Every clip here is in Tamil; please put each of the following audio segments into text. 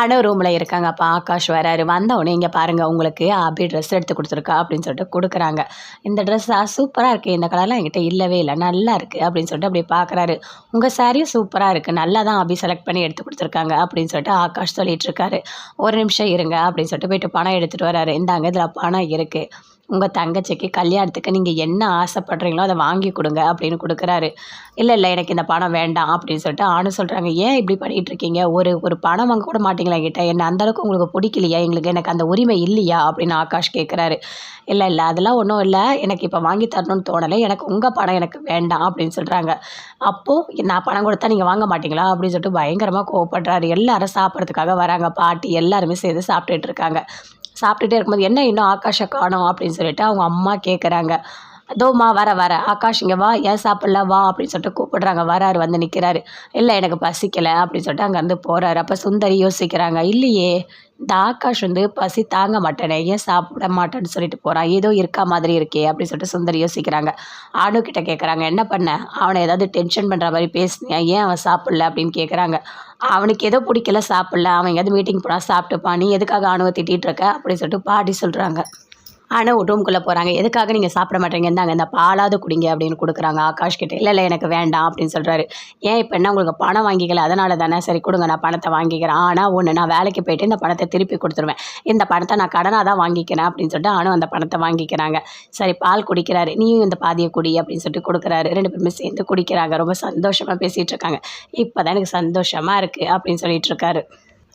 அனு ரூமில் இருக்காங்க அப்போ ஆகாஷ் வராரு. வந்தவொடனே இங்கே பாருங்கள் உங்களுக்கு அபி ட்ரெஸ் எடுத்து கொடுத்துருக்கா அப்படின்னு சொல்லிட்டு கொடுக்குறாங்க. இந்த ட்ரெஸ் சூப்பராக இருக்குது இந்த கலர்லாம் என்கிட்ட இல்லவே இல்லை. நல்லா இருக்குது அப்படின்னு சொல்லிட்டு அப்படி பார்க்குறாரு உங்கள் சாரியும் சூப்பராக இருக்குது நல்லா தான் அபி செலக்ட் பண்ணி எடுத்து கொடுத்துருக்காங்க அப்படின்னு சொல்லிட்டு ஆகாஷ் சொல்லிட்டு இருக்காரு. ஒரு நிமிஷம் இருங்க அப்படின்னு சொல்லிட்டு போயிட்டு பணம் எடுத்துகிட்டு வராரு. இந்தாங்க இதில் பணம் இருக்குது உங்கள் தங்கச்சிக்கு கல்யாணத்துக்கு நீங்கள் என்ன ஆசைப்படுறீங்களோ அதை வாங்கி கொடுங்க அப்படின்னு கொடுக்குறாரு. இல்லை இல்லை எனக்கு இந்த பணம் வேண்டாம் அப்படின்னு சொல்லிட்டு ஆணும் சொல்கிறாங்க ஏன் இப்படி பண்ணிகிட்ருக்கீங்க ஒரு ஒரு பணம் வாங்க கூட மாட்டிங்களா என்கிட்ட? என்ன அந்தளவுக்கு உங்களுக்கு பிடிக்கலையா? எங்களுக்கு எனக்கு அந்த உரிமை இல்லையா? அப்படின்னு ஆகாஷ் கேட்குறாரு இல்லை இல்லை அதெல்லாம் ஒன்றும் இல்லை. எனக்கு இப்போ வாங்கி தரணும்னு தோணலை. எனக்கு உங்கள் பணம் எனக்கு வேண்டாம் அப்படின்னு சொல்கிறாங்க அப்போது நான் பணம் கொடுத்தா நீங்கள் வாங்க மாட்டிங்களா? அப்படின்னு சொல்லிட்டு பயங்கரமாக கோவப்படுறாரு. எல்லாரும் சாப்பிட்றதுக்காக வராங்க. பாட்டி எல்லாருமே சேர்ந்து சாப்பிட்டுட்டு இருக்காங்க. சாப்பிட்டுட்டே இருக்கும்போது என்ன இன்னும் ஆகாஷை காணோம்? அப்படின்னு சொல்லிட்டு அவங்க அம்மா கேட்குறாங்க அதோமா வர வர. ஆகாஷ் இங்கே வா ஏன் சாப்பிடல? வா அப்படின்னு சொல்லிட்டு கூப்பிடுறாங்க. வராரு வந்து நிற்கிறாரு இல்லை எனக்கு பசிக்கலை அப்படின்னு சொல்லிட்டு அங்கேருந்து போகிறாரு அப்போ சுந்தரி யோசிக்கிறாங்க இல்லையே இந்த ஆகாஷ் வந்து பசி தாங்க மாட்டேனே ஏன் சாப்பிட மாட்டேன்னு சொல்லிட்டு போகிறான் ஏதோ இருக்கா மாதிரி இருக்கே அப்படின்னு சொல்லிட்டு சுந்தரி யோசிக்கிறாங்க. அணு கிட்ட கேட்குறாங்க என்ன பண்ண? அவனை ஏதாவது டென்ஷன் பண்ணுற மாதிரி பேசுனியா? ஏன் அவன் சாப்பிடல? அப்படின்னு கேட்குறாங்க அவனுக்கு ஏதோ பிடிக்கல சாப்பிடல. அவன் எங்கேயாவது மீட்டிங் போனால் சாப்பிட்டுப்பான். நீ எதுக்காக அணுவை திட்டிகிட்டு இருக்க? அப்படின்னு சொல்லிட்டு பாட்டி சொல்கிறாங்க ஆனால் ரூம்குள்ளே போகிறாங்க எதுக்காக நீங்கள் சாப்பிட மாட்டேங்க இந்தாங்க இந்த பாலாவது குடிங்க அப்படின்னு கொடுக்குறாங்க ஆகாஷ் கிட்ட. இல்லை இல்லை எனக்கு வேண்டாம் அப்படின்னு சொல்கிறாரு ஏன் இப்போ என்ன உங்களுக்கு பணம் வாங்கிக்கல? அதனால தானே? சரி கொடுங்க நான் பணத்தை வாங்கிக்கிறேன். ஆனால் ஒன்று நான் வேலைக்கு போயிட்டு இந்த பணத்தை திருப்பி கொடுத்துருவேன். இந்த பணத்தை நான் கடனாக தான் வாங்கிக்கிறேன் அப்படின்னு சொல்லிட்டு ஆனும் அந்த பணத்தை வாங்கிக்கிறாங்க. சரி பால் குடிக்கிறாரு. நீயும் இந்த பாதியை குடி அப்படின்னு சொல்லிட்டு கொடுக்குறாரு. ரெண்டு பேருமே சேர்ந்து குடிக்கிறாங்க. ரொம்ப சந்தோஷமாக பேசிகிட்டு இருக்காங்க. இப்போ தான் எனக்கு சந்தோஷமாக இருக்குது அப்படின்னு சொல்லிட்டு இருக்காரு.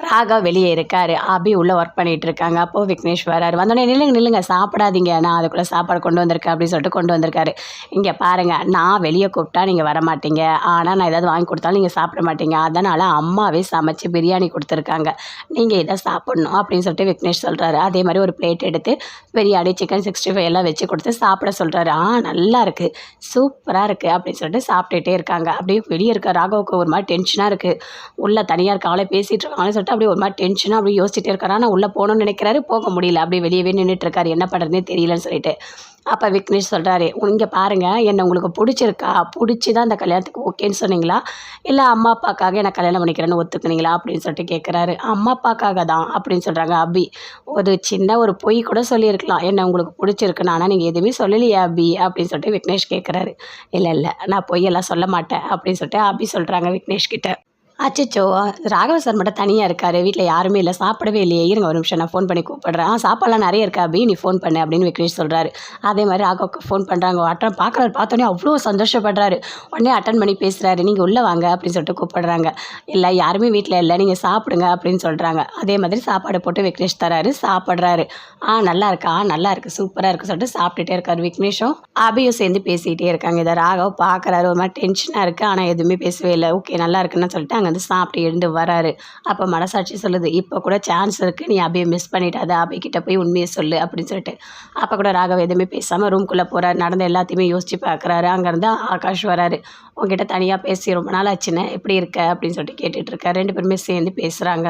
ராகா வெளியே இருக்கார். அபி உள்ளே ஒர்க் பண்ணிகிட்டு இருக்காங்க. அப்போது விக்னேஷ் வராரு. வந்தோடனே நில்லுங்க நில்லுங்க சாப்பிடாதீங்க. நான் அதுக்குள்ளே சாப்பாடு கொண்டு வந்திருக்கேன் அப்படின்னு சொல்லிட்டு கொண்டு வந்திருக்காரு. இங்கே பாருங்கள் நான் வெளியே கூப்பிட்டா நீங்கள் வர மாட்டீங்க. ஆனால் நான் ஏதாவது வாங்கி கொடுத்தாலும் நீங்கள் சாப்பிட மாட்டீங்க. அதனால் அம்மாவே சமைச்சு பிரியாணி கொடுத்துருக்காங்க. நீங்கள் இதை சாப்பிட்ணும் அப்படின்னு சொல்லிட்டு விக்னேஷ் சொல்கிறாரு அதே மாதிரி ஒரு பிளேட் எடுத்து பிரியாணி சிக்கன் சிக்ஸ்டி ஃபைவ் எல்லாம் வச்சு கொடுத்து சாப்பிட சொல்கிறாரு ஆ நல்லா இருக்குது சூப்பராக இருக்குது அப்படின்னு சொல்லிட்டு சாப்பிட்டுட்டே இருக்காங்க. அப்படியே வெளியே இருக்க ராகவுக்கு ஒரு மாதிரி டென்ஷனாக இருக்குது உள்ளே தனியாக இருக்காங்களே பேசிகிட்டு இருக்காங்களே சொல்லிட்டு அப்படியே ஒரு மாதிரி டென்ஷனாக அப்படியே யோசிச்சுட்டே இருக்காரு. ஆனால் உள்ளே போகணும்னு நினைக்கிறாரு. போக முடியல. அப்படியே வெளியவே நின்றுட்டுருக்காரு என்ன பண்ணுறதுனே தெரியலன்னு சொல்லிட்டு. அப்போ விக்னேஷ் சொல்கிறாரு இங்கே பாருங்கள் என்னை உங்களுக்கு பிடிச்சிருக்கா? பிடிச்சி தான் இந்த கல்யாணத்துக்கு ஓகேன்னு சொன்னீங்களா? இல்லை அம்மா அப்பாக்காக என்னை கல்யாணம் பண்ணிக்கிறேன்னு ஒத்துக்குனீங்களா? அப்படின்னு சொல்லிட்டு கேட்குறாரு அம்மா அப்பாக்காக தான். அப்படின்னு சொல்கிறாங்க அபி. ஒரு சின்ன ஒரு பொய் கூட சொல்லியிருக்கலாம். என்ன உங்களுக்கு பிடிச்சிருக்குன்னு ஆனால் நீங்கள் எதுவுமே சொல்லலையே அபி. அப்படின்னு சொல்லிட்டு விக்னேஷ் கேட்குறாரு இல்லை இல்லை. நான் பொய்யெல்லாம் சொல்ல மாட்டேன். அப்படின்னு சொல்லிட்டு அபி சொல்கிறாங்க விக்னேஷ் கிட்ட. அச்சோ ராகவ சார் மட்டும் தனியாக இருக்கார். வீட்டில் யாருமே இல்லை. சாப்பிடவே இல்லையே. இருங்க ஒரு நிமிஷம். நான் ஃபோன் பண்ணி கூப்பிடுறேன். ஆ சாப்பாடுலாம் நிறைய இருக்கா அபி. நீ ஃபோன் பண்ணு அப்படின்னு விக்னேஷ் சொல்கிறாரு அதே மாதிரி ராகவுக்கு ஃபோன் பண்ணுறாங்க அட்டன் பார்க்குறாரு பார்த்தோன்னே அவ்வளோ சந்தோஷப்படுறாரு. உடனே அட்டன் பண்ணி பேசுகிறாரு நீங்கள் உள்ளே வாங்க அப்படின்னு சொல்லிட்டு கூப்பிடுறாங்க. இல்லை யாருமே வீட்டில் இல்லை. நீங்கள் சாப்பிடுங்க அப்படின்னு சொல்கிறாங்க அதே மாதிரி சாப்பாடு போட்டு விக்னேஷ் தராரு. சாப்பிட்றாரு. ஆ நல்லா இருக்கா? நல்லா இருக்குது சூப்பராக இருக்குது சொல்லிட்டு சாப்பிட்டுட்டே இருக்காரு விக்னேஷும். அபியும் சேர்ந்து பேசிகிட்டே இருக்காங்க. இதை ராகவ் பார்க்குறாரு. ஒரு மாதிரி டென்ஷனாக இருக்குது ஆனால் எதுவுமே பேசவே இல்லை. ஓகே நல்லா இருக்குன்னு சொல்லிட்டு அங்கே வந்து சாப்பிட்டு எழுந்து வராரு. அப்போ மனசாட்சி சொல்லுது இப்போ கூட சான்ஸ் இருக்குது நீ அபியை மிஸ் பண்ணிட்டாத அபிக்கிட்ட போய் உண்மையை சொல்லு அப்படின்னு சொல்லிட்டு. அப்போ கூட ராகவ் எதுவுமே பேசாமல் ரூம்குள்ளே போகிறாரு நடந்த எல்லாத்தையுமே யோசிச்சு பார்க்குறாரு அங்கேருந்து ஆகாஷ் வராரு உங்ககிட்ட தனியாக பேசி ரொம்ப நாள் ஆச்சுன்னு எப்படி இருக்க? அப்படின்னு சொல்லிட்டு கேட்டுட்ருக்காரு ரெண்டு பேருமே சேர்ந்து பேசுகிறாங்க